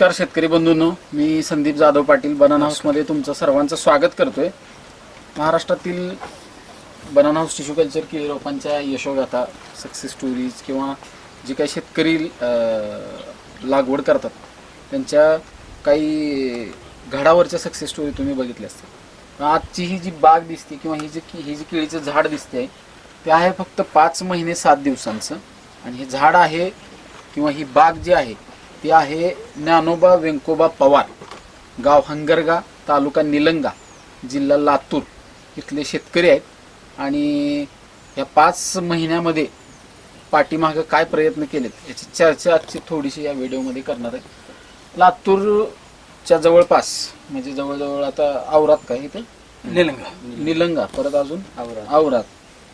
नमस्कार शेतकरी बंधूंनो मी संदीप जाधव पाटील बनाना हाऊसमध्ये तुमचं सर्वांचं स्वागत करतोय. महाराष्ट्रातील बनाना हाऊस टिश्यू कल्चर केळी रोपांच्या यशोगाथा सक्सेस स्टोरीज किंवा जे काही शेतकरी लागवड करतात त्यांच्या काही घडावरच्या सक्सेस स्टोरी तुम्ही बघितल्या असतील. आजची ही जी बाग दिसते किंवा ही जी ही जी केळीचं झाड दिसते आहे ते आहे फक्त पाच महिने सात दिवसांचं. आणि हे झाड आहे किंवा ही बाग जी आहे ती आहे ज्ञानोबा व्यंकोबा पवार गाव हंगरगा तालुका निलंगा जिल्हा लातूर. इथले शेतकरी आहेत आणि या पाच महिन्यामध्ये पाठीमागं काय प्रयत्न केलेत याची चर्चा आजची थोडीशी या व्हिडिओमध्ये करणार आहे. लातूरच्या जवळपास म्हणजे जवळजवळ आता आवरात काय इथं? निलंगा. निलंगा परत अजून आवरात.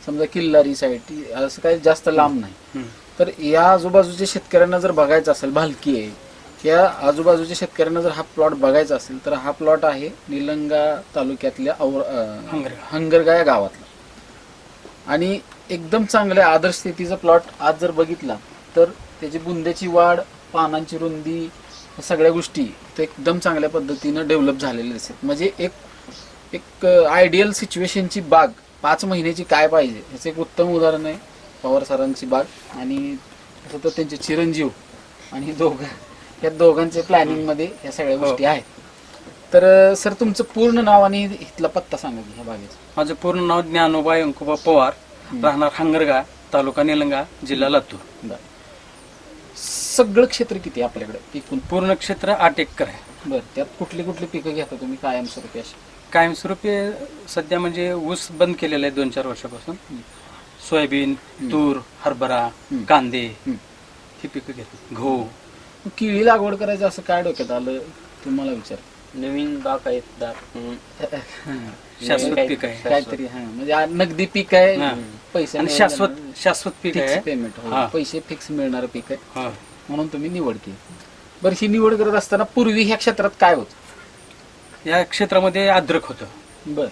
समजा किल्लारी साईड असं काही जास्त लांब नाही. तर या आजूबाजूच्या शेतकऱ्यांना जर बघायचं असेल भालकी आहे या आजूबाजूच्या शेतकऱ्यांना जर हा प्लॉट बघायचा असेल तर हा प्लॉट आहे निलंगा तालुक्यातल्या और अं, हंगरगा. या गावातला. आणि एकदम चांगल्या आदर्श स्थितीचा प्लॉट आज जर बघितला तर त्याची बुंद्याची वाढ पानांची रुंदी सगळ्या गोष्टी ते एकदम चांगल्या पद्धतीनं डेव्हलप झालेल्या दिसतात. म्हणजे एक एक आयडियल सिच्युएशनची बाग पाच महिन्याची काय पाहिजे ह्याचं एक उत्तम उदाहरण आहे. पवार सरांची बाग आणि तसं तर त्यांचे चिरंजीव आणि दोघं या दोघांचे प्लॅनिंगमध्ये या सगळ्या गोष्टी आहेत. तर सर तुमचं पूर्ण नाव आणि इथला पत्ता सांगा की ह्या बागेचा. माझं पूर्ण नाव ज्ञानोबा अंकुबा पवार राहणार हंगरगा तालुका निलंगा जिल्हा लातूर. सगळं क्षेत्र किती आहे आपल्याकडे? एकूण पूर्ण क्षेत्र आठ एकर आहे. बरं त्यात कुठली कुठली पिकं घेता तुम्ही कायमस्वरूपी अशी? कायमस्वरूपी सध्या म्हणजे ऊस बंद केलेला आहे दोन चार वर्षापासून. सोयाबीन तूर हरभरा. कांदे. ही पिकं घेतो गहू. केळी लागवड करायचं असं काय डोक्यात आलं? तुम्हाला विचार. नवीन बाग आहेत दार. शाश्वत पीक आहे. काहीतरी. हा. म्हणजे आ- नगदी पीक आहे. हा. पैसे आणि शाश्वत शाश्वत पीक आहे. पेमेंट हा. पैसे फिक्स मिळणारं पीक आहे. हा. म्हणून तुम्ही निवड केली. बरं ही निवड करत असताना पूर्वी ह्या क्षेत्रात काय होत? या क्षेत्रामध्ये अद्रक होतं. बर.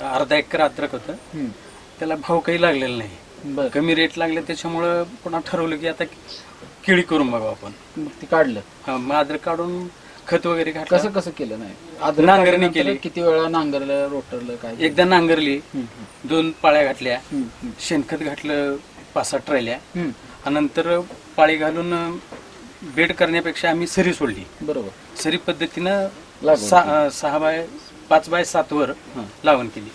अर्धा एकर अद्रक होतं. त्याला भाव काही लागलेला नाही. कमी रेट लागले त्याच्यामुळं पुन्हा ठरवलं की आता केळी करून बघावं आपण. मग ते काढलं. हा, मग अद्रक काढून खत वगैरे घातलं. कसं कसं केलं नाही? नांगरणी केली. किती वेळा नांगरलं रोटरलं काय एकदा नांगरली दोन पाळ्या घातल्या. शेणखत घातलं पाच सात ट्रायल्या नंतर पाळी घालून बेड करण्यापेक्षा आम्ही सरी सोडली. बरोबर. सरी पद्धतीनं सहा बाय पाच बाय सात वर. लावण केली.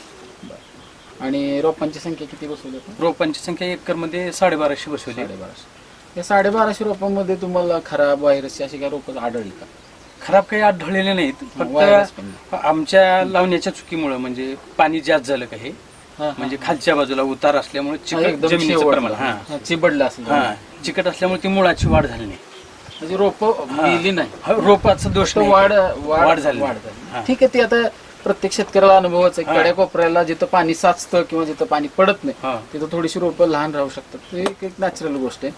आणि रोपांची संख्या किती बसवली आपण? रोपांची संख्या एकरमध्ये साडेबाराशे बसवली. साडेबाराशे. या साडेबाराशे रोपांमध्ये तुम्हाला खराब व्हायरसची अशी काय रोपं आढळली का? खराब काही आढळलेले नाहीत फक्त आमच्या लावण्याच्या चुकीमुळे म्हणजे पाणी जास्त झालं काही. म्हणजे खालच्या बाजूला उतार असल्यामुळे चिकट जमिनीचं. प्रमाण हा. चिबडलं असेल हा चिकट असल्यामुळे ती मुळाची वाढ झाली नाही. म्हणजे रोप मिली नाही. रोपाचा दोष. वाढ वाढ वाढ झाली वाढ. झाली. ठीक आहे ते आता प्रत्येक शेतकऱ्याला अनुभवच आहे. हा. कड्या कोपऱ्याला जिथं पाणी साचतं किंवा जिथं पाणी पडत नाही हा. तिथं थोडीशी रोपं लहान राहू शकतात. ते एक एक नॅचरल गोष्ट आहे.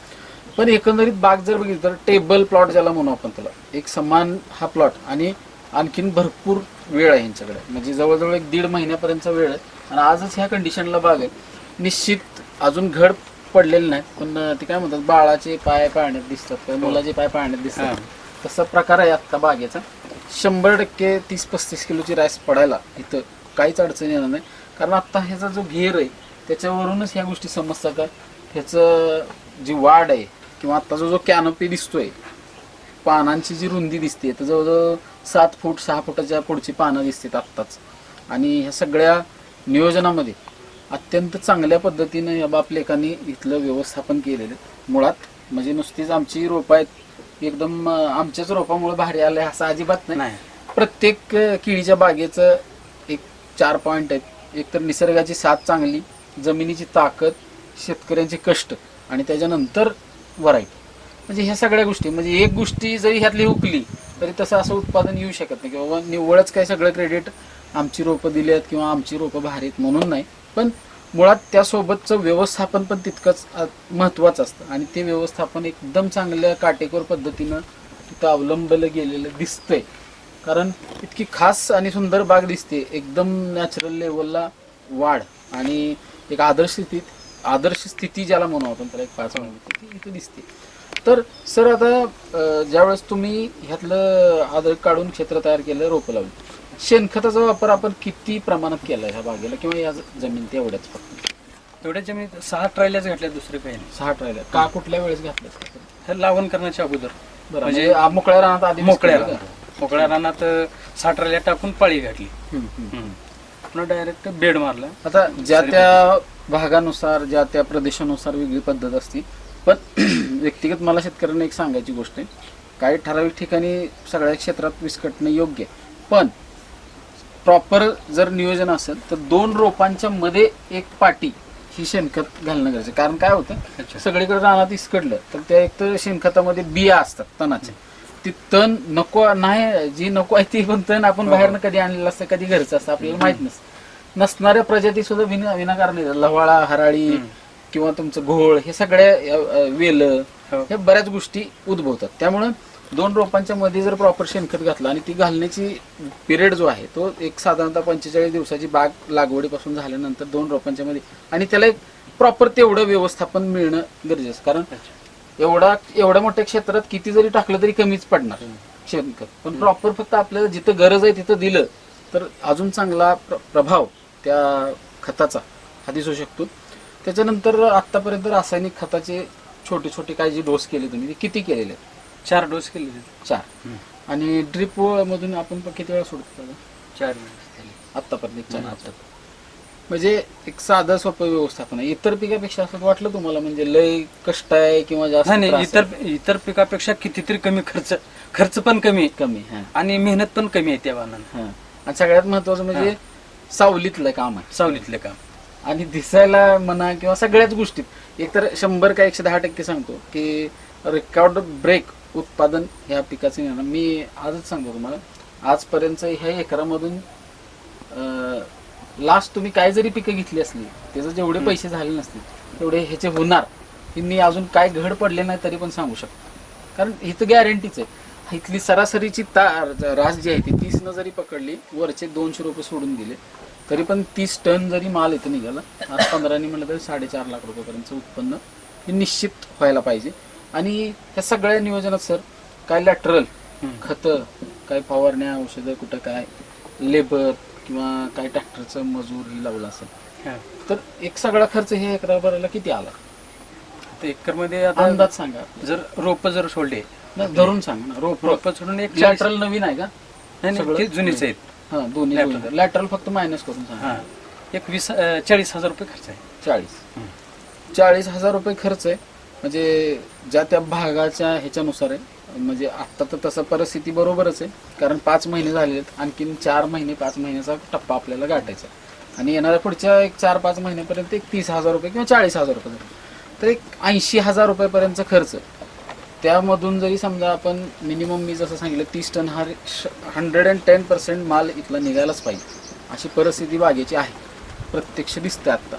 पण एकंदरीत बाग जर बघितली तर टेबल प्लॉट ज्याला म्हणू आपण त्याला एक समान हा प्लॉट आणि आणखीन भरपूर वेळ आहे यांच्याकडे. म्हणजे जवळजवळ एक दीड महिन्यापर्यंतचा वेळ आहे. आणि आजच ह्या कंडिशनला बाग आहे. निश्चित अजून घड पडलेले नाहीत पण ते काय म्हणतात बाळाचे पाय पाळण्यात दिसतात. किंवा मुलाचे पाय पाळण्यात दिसतात. तसा प्रकार आहे आत्ता बागेचा. शंभर टक्के तीस पस्तीस किलोची राईस पडायला इथं काहीच अडचण येणार नाही. कारण आत्ता ह्याचा जो घेर आहे त्याच्यावरूनच ह्या गोष्टी समजतात का? ह्याचं जी वाढ आहे किंवा आत्ता जो जो कॅनोपी दिसतोय पानांची जी रुंदी दिसते तर जवळजवळ सात फूट सहा फुटाच्या पुढची पानं दिसतात आत्ताच. आणि ह्या सगळ्या नियोजनामध्ये अत्यंत चांगल्या पद्धतीनं या बापलेखांनी इथलं व्यवस्थापन केलेलं आहे. मुळात म्हणजे नुसतीच आमची रोपं आहेत एकदम आमच्याच रोपामुळे भारी आलं असं अजिबात नाही. प्रत्येक केळीच्या बागेचं एक चार पॉईंट आहेत. एक तर निसर्गाची साथ चांगली जमिनीची ताकद शेतकऱ्यांचे कष्ट आणि त्याच्यानंतर व्हरायटी म्हणजे ह्या सगळ्या गोष्टी म्हणजे एक गोष्टी जरी ह्यातली हुकली तरी तसं असं उत्पादन येऊ शकत नाही. किंवा निव्वळच काय सगळं क्रेडिट आमची रोपं दिली आहेत किंवा आमची रोपं भारी आहेत म्हणून नाही. पण मुळात त्यासोबतचं व्यवस्थापन पण तितकंच महत्त्वाचं असतं. आणि ते व्यवस्थापन एकदम चांगल्या काटेकोर पद्धतीनं तिथं अवलंबलं गेलेलं दिसतंय. कारण इतकी खास आणि सुंदर बाग दिसते एकदम नॅचरल लेवलला वाढ. आणि एक आदर्श स्थितीत आदर्श स्थिती ज्याला म्हणू आपण त्याला एक पाच मिनिट ती इथं दिसते. तर सर आता ज्यावेळेस तुम्ही ह्यातलं आदर काढून क्षेत्र तयार केलं रोपं लावली शेणखताचा वापर आपण किती प्रमाणात केला ह्या बागेला? किंवा या जमीन तेवढ्याच फक्त? तेवढ्या जमिनीत सहा ट्रायल्याच घातल्या दुसरे काही नाही सहा ट्रायला का कुठल्या वेळेस घातलं हे लावण करण्याच्या अगोदर. म्हणजे म्हणजे आ- मोकळ्या रानात आधी मोकळ्या? रानात. मोकळ्या रानात सहा ट्रायल्या टाकून पाळी घातली. हम्म, हम्म. हम्म. पुन्हा डायरेक्ट बेड मारला. आता ज्या त्या भागानुसार ज्या त्या प्रदेशानुसार वेगळी पद्धत असते. पण व्यक्तिगत मला शेतकऱ्यांना एक सांगायची गोष्ट आहे. काही ठराविक ठिकाणी सगळ्या क्षेत्रात विस्कटणं योग्य आहे. पण प्रॉपर जर नियोजन असेल तर दोन रोपांच्या मध्ये एक पाटी ही शेणखत घालणं गरजेचं. कारण काय होतं. सगळीकडे रानात इसकडलं तर त्या एक तर शेणखतामध्ये बिया असतात तणाचे ती तण नको नाही जी नको आहे ती पण तण आपण बाहेरनं कधी आणलेलं असतं कधी घरचं असतं आपल्याला माहीत नसतं नसणाऱ्या प्रजाती सुद्धा विना विनाकारण. लवाळा हराळी किंवा तुमचं घोळ हे सगळ्या वेल हो. हे बऱ्याच गोष्टी उद्भवतात त्यामुळं दोन रोपांच्या मध्ये जर प्रॉपर शेणखत घातलं आणि ती घालण्याची पिरियड जो आहे तो एक साधारणतः पंचेचाळीस दिवसाची बाग लागवडीपासून झाल्यानंतर दोन रोपांच्या मध्ये आणि त्याला एक प्रॉपर तेवढं व्यवस्थापन मिळणं गरजेचं कारण एवढा एवढ्या मोठ्या क्षेत्रात किती जरी टाकलं तरी कमीच पडणार शेणखत. पण प्रॉपर फक्त आपल्याला जिथं गरज आहे तिथं दिलं तर अजून चांगला प्र- प्रभाव त्या खताचा हा दिसू शकतो. त्याच्यानंतर आतापर्यंत रासायनिक खताचे छोटे छोटे काय जे डोस केले तुम्ही ते किती केलेले आहेत? चार डोस केले. चार. आणि ड्रिप मधून आपण पण किती वेळा सोडतो त्याला? चार वेळेस. आतापर्यंत एक चार. आता. म्हणजे एक साधं सोपं व्यवस्थापन आहे इतर पिकापेक्षा असं वाटलं तुम्हाला म्हणजे लय कष्ट आहे किंवा जास्त नाही नाही त्रास इतर आहे? इतर पिकापेक्षा कितीतरी कमी खर्च खर्च पण कमी कमी हा आणि मेहनत पण कमी आहे त्या वाहनानं हा आणि सगळ्यात महत्वाचं म्हणजे सावलीतलं काम आहे सावलीतलं काम आणि दिसायला म्हणा किंवा सगळ्याच गोष्टीत एकतर शंभर का एकशे दहा टक्के सांगतो की रेकॉर्ड ब्रेक उत्पादन ह्या पिकाचं येणार मी आजच सांगतो तुम्हाला. आजपर्यंत ह्या एकरामधून लास्ट तुम्ही काय जरी पिकं घेतली असली त्याचे जेवढे पैसे झाले नसतील तेवढे ह्याचे होणार हे मी अजून काय घड पडले नाही तरी पण सांगू शकतो. कारण इथं गॅरंटीच आहे. इथली सरासरीची तार रास जी आहे ती तीसनं जरी पकडली वरचे दोनशे रुपये सोडून दिले तरी पण तीस टन जरी माल इथं निघाला आज पंधरानी म्हणलं तरी साडेचार लाख रुपयेपर्यंतचं उत्पन्न हे निश्चित व्हायला पाहिजे. आणि ह्या सगळ्या नियोजनात सर काय लॅटरल. खतं काय फवारण्या औषधं कुठं काय लेबर किंवा काय ट्रॅक्टरचं मजूर ही लावलं असेल. तर एक सगळा खर्च हे एकरा भरायला किती आला? एकरमध्ये आता अंदाज सांगा. जर रोप जर सोडले धरून सांगा ना रोप रोप सोडून एक लॅटरल नवीन आहे का? नाही, जुनीच आहेत. हा दोन्ही लॅटरल फक्त मायनस करून सांगा. हा. एक वीस चाळीस हजार रुपये खर्च आहे. चाळीस. चाळीस हजार रुपये खर्च आहे. म्हणजे ज्या त्या भागाच्या ह्याच्यानुसार आहे. म्हणजे आत्ता तर तसं परिस्थिती बरोबरच आहे. कारण पाच महिने झालेले आहेत. आणखीन चार महिने पाच महिन्याचा टप्पा आपल्याला गाठायचा आणि येणाऱ्या पुढच्या एक चार पाच महिन्यापर्यंत एक तीस हजार रुपये किंवा चाळीस हजार रुपये तर एक ऐंशी हजार रुपयेपर्यंतचा खर्च. त्यामधून जरी समजा आपण मिनिमम मी जसं सांगितलं तीस टन हा हंड्रेड अँड टेन पर्सेंट माल इथला निघायलाच पाहिजे. अशी परिस्थिती बागेची आहे. प्रत्यक्ष दिसते आत्ता.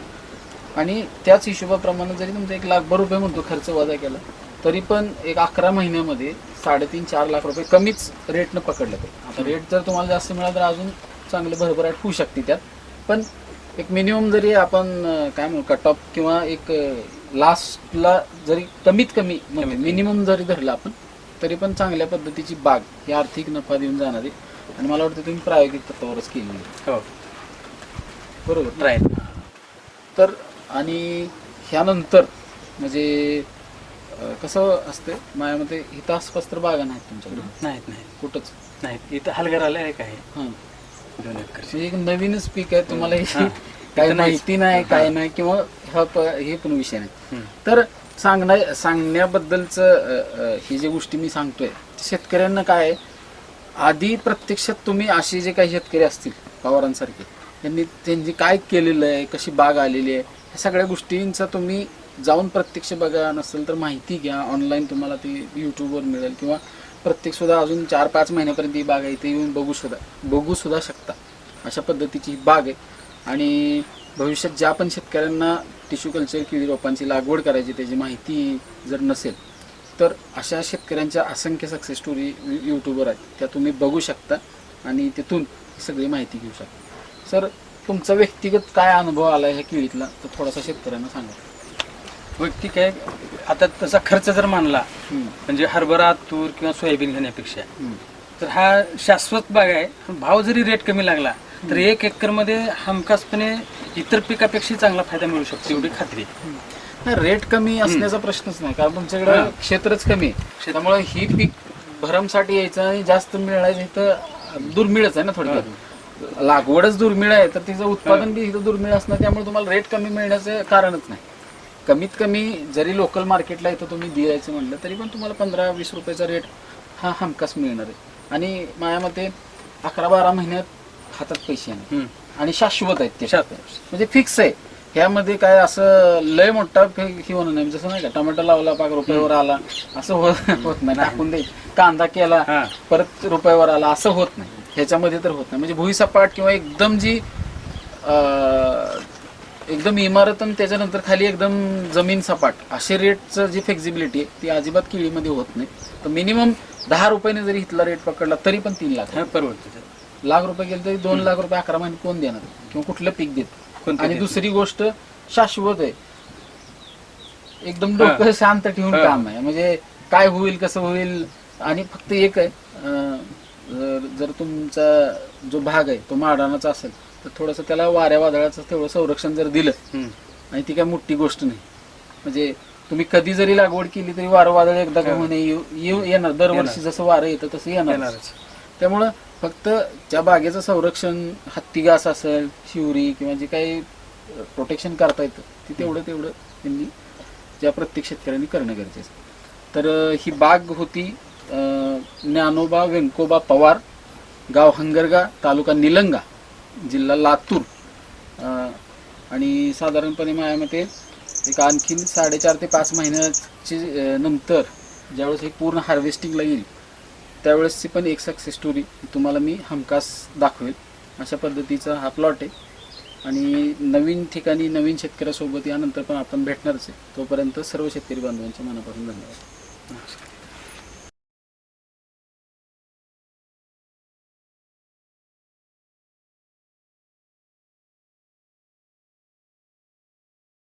आणि त्याच हिशोबाप्रमाणे जरी तुमचा एक लाखभर रुपये म्हणतो खर्च वजा केला तरी पण एक अकरा महिन्यामध्ये साडेतीन चार लाख रुपये कमीच रेटनं पकडलं पाहिजे आता रेट जर तुम्हाला जास्त मिळाला तर अजून चांगले भरभराट होऊ शकते त्यात. पण एक मिनिमम जरी आपण काय म्हणू कट ऑफ किंवा एक लास्टला जरी कमीत कमी मिनिमम जरी धरलं आपण तरी पण चांगल्या पद्धतीची बाग ही आर्थिक नफा देऊन जाणारी. आणि मला वाटतं तुम्ही प्रायोगिक तत्वावरच केली. आहे. हो. बरोबर. राईट तर आणि ह्यानंतर म्हणजे अं, कसं असतं माझ्या मते इथं बागा नाहीत तुमच्याकडे? नाहीत नाही कुठंच? नाहीत. इथं हलगर आलं आहे. काय हां. दोन एकर म्हणजे एक नवीनच पीक आहे तुम्हाला हे. हां. काही इथं नाहीच. माहिती नाही काय नाही किंवा हा प- हे पण विषय नाही. तर सांगण्या सांगण्याबद्दलचं अं, अं, ही जी गोष्टी मी सांगतोय शेतकऱ्यांना काय आहे, आधी प्रत्यक्षात तुम्ही असे जे काही शेतकरी असतील पवारांसारखे त्यांनी त्यांनी काय केलेलं आहे कशी बाग आलेली आहे ह्या सगळ्या गोष्टींचा तुम्ही जाऊन प्रत्यक्ष बघा नसेल तर माहिती घ्या. ऑनलाईन तुम्हाला ती यूट्यूबवर मिळेल किंवा प्रत्येक सुद्धा अजून चार पाच महिन्यापर्यंत ही बाग आहे इथे येऊन बघू सुद्धा बघू सुद्धा शकता. अशा पद्धतीची ही बाग आहे. आणि भविष्यात ज्या पण शेतकऱ्यांना टिश्यू कल्चर केळी रोपांची लागवड करायची त्याची माहिती जर नसेल तर अशा शेतकऱ्यांच्या असंख्य सक्सेस स्टोरी यूट्यूबवर आहेत. त्या तुम्ही बघू शकता आणि तिथून सगळी माहिती घेऊ शकता. सर तुमचा व्यक्तिगत काय अनुभव आला ह्या केळीतला? तर थोडासा शेतकऱ्यांना सांगा. वैयक्तिक आहे. आता तसा खर्च जर मानला म्हणजे हरभरा तूर किंवा सोयाबीन घेण्यापेक्षा. तर हा शाश्वत बाग आहे. भाव जरी रेट कमी लागला तर एक एकरमध्ये हमखासपणे इतर पिकापेक्षा चांगला फायदा मिळू शकतो एवढी खात्री. नाही, रेट कमी असण्याचा प्रश्नच नाही कारण तुमच्याकडे. क्षेत्रच कमी आहे. त्यामुळे ही पीक भरमसाठी यायचं आणि जास्त मिळायचं इथं दुर्मिळच आहे ना थोडक्यात. लागवडच दुर्मिळ आहे तर तिचं उत्पादन बी इथं दुर्मिळ असणं त्यामुळे तुम्हाला रेट कमी मिळण्याचं कारणच नाही. कमीत कमी जरी लोकल मार्केटला इथं तुम्ही द्यायचं म्हणलं तरी पण तुम्हाला पंधरा वीस रुपयाचा रेट हा हमखास मिळणार आहे. आणि माझ्या मते अकरा बारा महिन्यात हातात पैसे. आणि शाश्वत आहेत ते. शाश्वत. म्हणजे फिक्स आहे. ह्यामध्ये काय असं लय मोठा फे- हे होणार नाही. जसं नाही का टोमॅटो लावला पाच रुपयावर आला असं हो- होत नाही. टाकून दे. कांदा केला हा. परत रुपयावर आला असं होत नाही. ह्याच्यामध्ये तर होत नाही. म्हणजे भुईसपाट किंवा एकदम जी अं, एकदम इमारत आणि त्याच्यानंतर खाली एकदम जमीन सपाट असे रेटचं जी फ्लेक्झिबिलिटी आहे ती अजिबात केळीमध्ये होत नाही. तर मिनिमम दहा रुपयाने जरी इथला रेट पकडला तरी पण तीन लाख हा परवडतं. ते. लाख रुपये गेले तरी दोन लाख रुपये अकरा महिने कोण देणार? किंवा कुठलं पीक देत? आणि दुसरी गोष्ट शाश्वत आहे. एकदम डोकं शांत ठेवून. काम आहे. म्हणजे काय होईल कसं होईल आणि फक्त एक आहे. जर- तुमचा जो भाग आहे तो माडाणाचा असेल तर थोडंसं त्याला वाऱ्या वादळाचं तेवढं संरक्षण जर दिलं. आणि ती काय मोठी गोष्ट नाही. म्हणजे तुम्ही कधी जरी लागवड केली तरी वारं वादळ एकदा का येऊ येऊ- येणार. दरवर्षी जसं वारं येतं तसं येणार त्यामुळं फक्त त्या बागेचं संरक्षण हत्ती घास असेल शिवरी किंवा जे काही प्रोटेक्शन करता येतं ते तेवढं तेवढं त्यांनी ज्या प्रत्येक शेतकऱ्यांनी करणं गरजेचं तर ही बाग होती ज्ञानोबा व्यंकोबा पवार गाव हंगरगा तालुका निलंगा जिल्हा लातूर. आणि साधारणपणे माझ्या मते एक आणखीन साडेचार ते पाच महिन्याची नंतर ज्यावेळेस हे पूर्ण हार्वेस्टिंगला येईल त्यावेळेसची पण एक सक्सेस स्टोरी तुम्हाला मी हमखास दाखवेल. अशा पद्धतीचा हा प्लॉट आहे. आणि नवीन ठिकाणी नवीन शेतकऱ्यासोबत यानंतर पण आपण भेटणारच आहे. तोपर्यंत सर्व शेतकरी बांधवांच्या मनापासून धन्यवाद. नमस्कार.